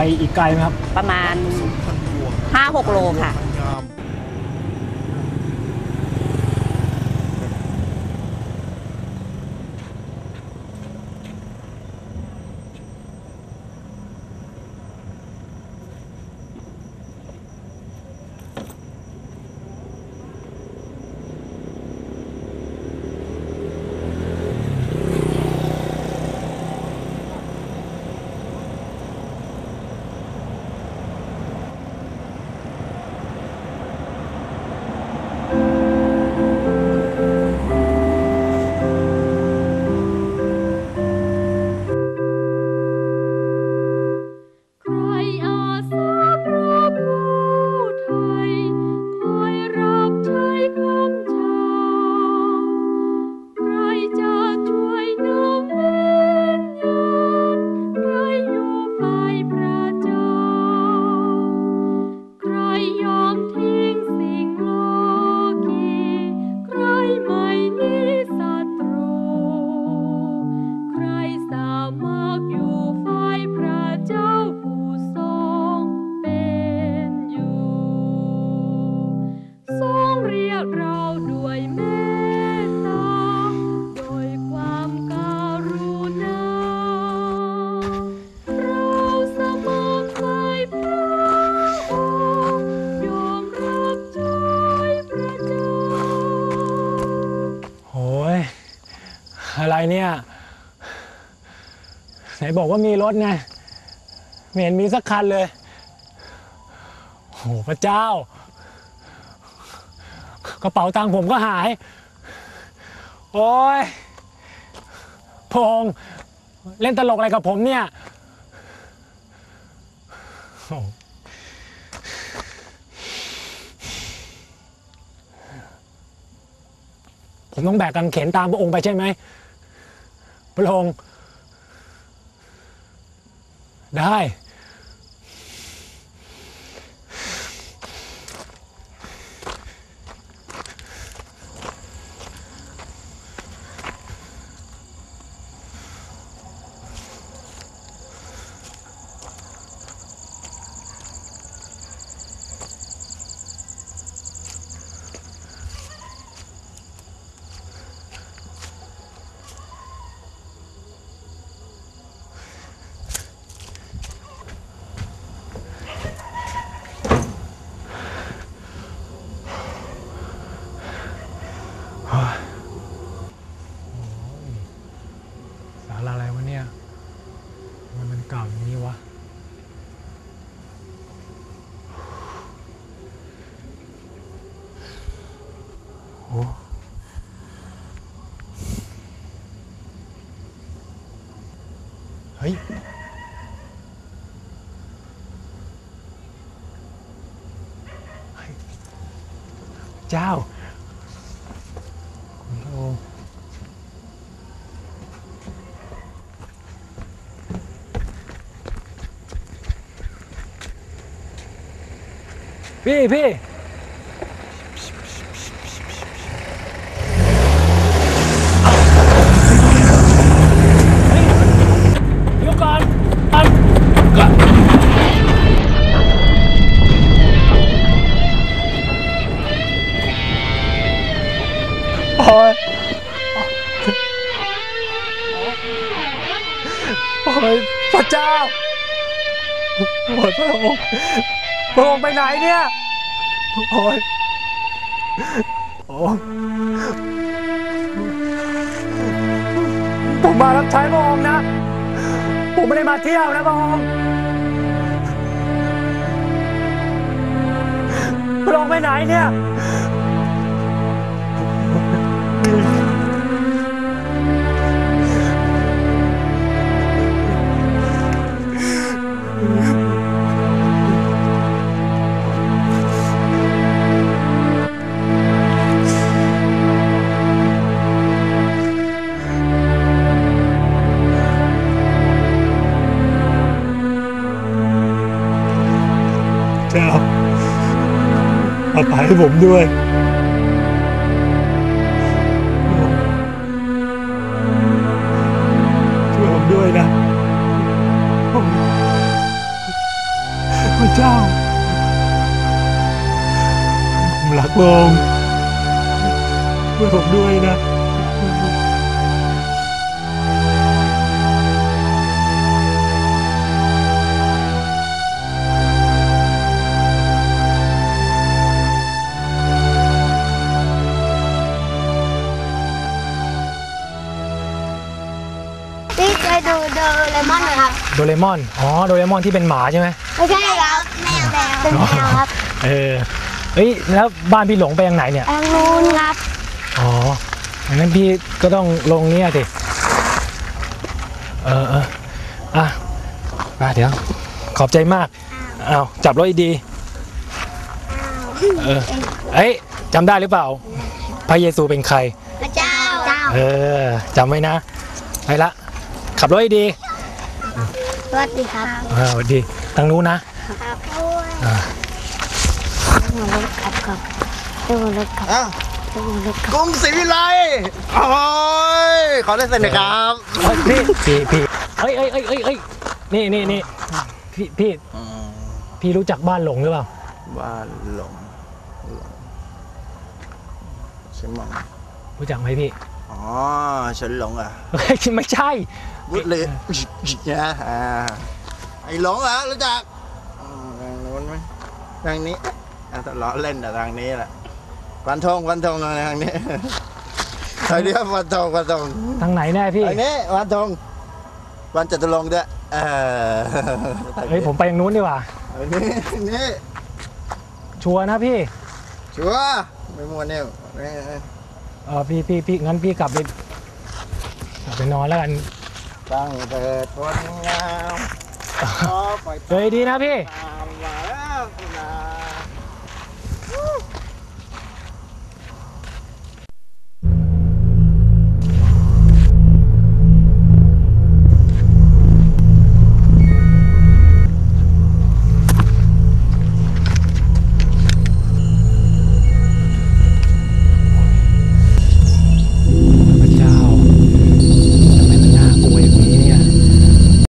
ไปอีกไกลไหมครับ ประมาณ 5-6 โลค่ะ อะไรเนี่ยไหนบอกว่ามีรถไงไม่เห็นมีสักคันเลยโอ้โหพระเจ้า กระเป๋าตังค์ผมก็หาย โอ้ยพงเล่นตลกอะไรกับผมเนี่ยผมต้องแบกกางเขนตามพระองค์ไปใช่ไหม พระองค์ได้ สารอะไรวะเนี่ยทำไมมันเก่าอย่างนี้วะ โอ้เฮ้ย เฮ้ย เจ้าคุ ยพระเจ้าโอ้ยพระองค์พระองค์ไปไหนเนี่ยโอ้ยโอ้ยผมมารับใช้พระองค์นะ ผมไม่ได้มาเที่ยวนะพระองค์พระองค์ไปไหนเนี่ย อภัยให้ผมด้วย ช่วยผมด้วยนะพระเจ้า ผมรักพระองค์ช่วยผมด้วยนะ ดูโดเรมอนไหมครับ โดเรมอน อ๋อ โดเรมอนที่เป็นหมาใช่ไหมไม่ใช่ครับแมวเป็นแมวครับ เออเฮ้ย แล้วบ้านพี่หลงไปยังไหนเนี่ย ทางนู้นครับ อ๋องั้นพี่ก็ต้องลงเนี่ยสิ เออเอออะมาเดี๋ยว ขอบใจมากอ้าวจับรถดีๆเออ เอ้ยจำได้หรือเปล่า พระเยซูเป็นใคร พระเจ้าเจ้าเออจำไว้นะ ไปละ ขับรถดีสวัสดีครับๆอ่าสวัสดีทางนู้นนะ ครับอ่าดูรถขับครับดูรถขับอ้าวดูรถขับกรุงศรีวิไลโอ้ยขอได้เซ็นหน่อยครับ เฮ้ยพี่พี่พี่เอ้ยเอ้ยเอ้ยเอ้ยเอ้ยนี่นี่นี่พี่พี่พี่รู้จักบ้านหลงหรือเปล่า บ้านหลงหลงใช่มั้งรู้จักไหมพี่ อ๋อฉันหลงอะเฮ้ยไม่ใช่วุฒเลยนะอ่าไอ้หลงเหรอรู้จักอืมทางโน้นไหมทางนี้อะล้อเล่นแต่ทางนี้แหละวันทองวันทองทางนี้ทางนี้วันทองวันทองทางไหนแน่พี่ ทางนี้วันทองวันจตุรงค์ด้วยเออเฮ้ยผมไปทางนู้นดีกว่า ทางนี้นี่ชัวร์นะพี่ชัวร์ไม่มัวเนี่ยนี่ เออพี่พี่พี่งั้นพี่กลับไปกลับไปนอนแล้วกันตั้งเถิดคนงามขอปล่อยเฮ้ยดีนะพี่ ตา